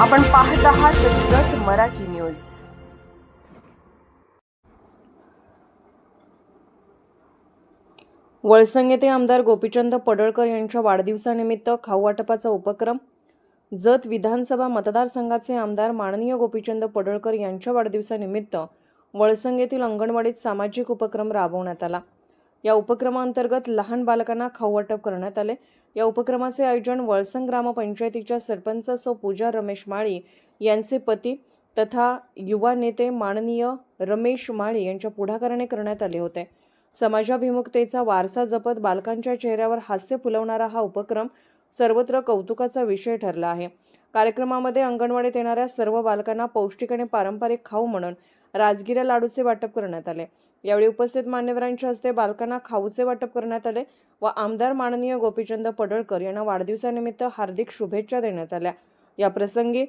आपण पाहत आहात जत मराठी न्यूज. वळसंग येथे आमदार गोपीचंद पडळकर यांच्या वाढदिवसानिमित्त खाऊ वाटपाचा उपक्रम जत विधानसभा मतदारसंघाचे आमदार माननीय गोपीचंद पडळकर यांच्या वाढदिवसानिमित्त वळसंग येथील अंगणवाडीत सामाजिक उपक्रम राबवण्यात आला. या उपक्रमांतर्गत लहान बालकांना खाऊ वाटप करण्यात आले. या उपक्रमाचे आयोजन वळसंग ग्रामपंचायतीच्या सरपंच सौ. पूजा रमेश माळी यांचे पती तथा युवा नेते माननीय रमेश माळी यांच्या पुढाकाराने करण्यात आले होते. समाजाभिमुखतेचा वारसा जपत बालकांच्या चेहऱ्यावर हास्य फुलवणारा हा उपक्रम सर्वत्र कौतुकाचा विषय ठरला आहे. कार्यक्रमामध्ये अंगणवाडीत येणाऱ्या सर्व बालकांना पौष्टिक आणि पारंपरिक खाऊ म्हणून राजगिरा लाडूचे वाटप करण्यात आले. यावेळी उपस्थित मान्यवरांच्या हस्ते बालकांना खाऊचे वाटप करण्यात आले व आमदार माननीय गोपीचंद पडळकर यांना वाढदिवसानिमित्त हार्दिक शुभेच्छा देण्यात आल्या. या प्रसंगी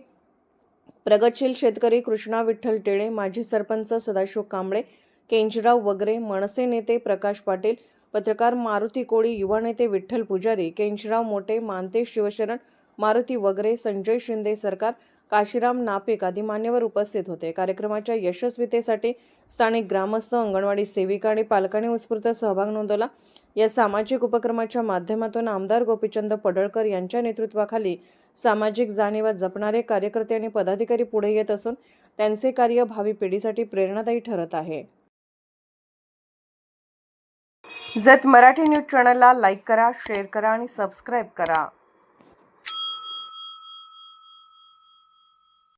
प्रगतशील शेतकरी कृष्णा विठ्ठल टेळे माजी सरपंच सदाशिव कांबळे केंजराव वगरे मनसे नेते प्रकाश पाटील पत्रकार मारुती कोळी युवा नेते विठ्ठल पुजारी केंजराव मोटे मानते शिवशरण मारुती वगरे संजय शिंदे सरकार काशीराम नापिक आदी मान्यवर उपस्थित होते. कार्यक्रमाच्या यशस्वीतेसाठी स्थानिक ग्रामस्थ अंगणवाडी सेविका आणि पालकांनी उत्स्फूर्त सहभाग नोंदवला. या सामाजिक उपक्रमाच्या माध्यमातून आमदार गोपीचंद पडळकर यांच्या नेतृत्वाखाली सामाजिक जाणीवा जपणारे कार्यकर्ते आणि पदाधिकारी पुढे येत असून त्यांचे कार्य भावी पिढीसाठी प्रेरणादायी ठरत आहे. जत मराठी न्यूज चॅनलला लाईक करा शेअर करा आणि सबस्क्राईब करा.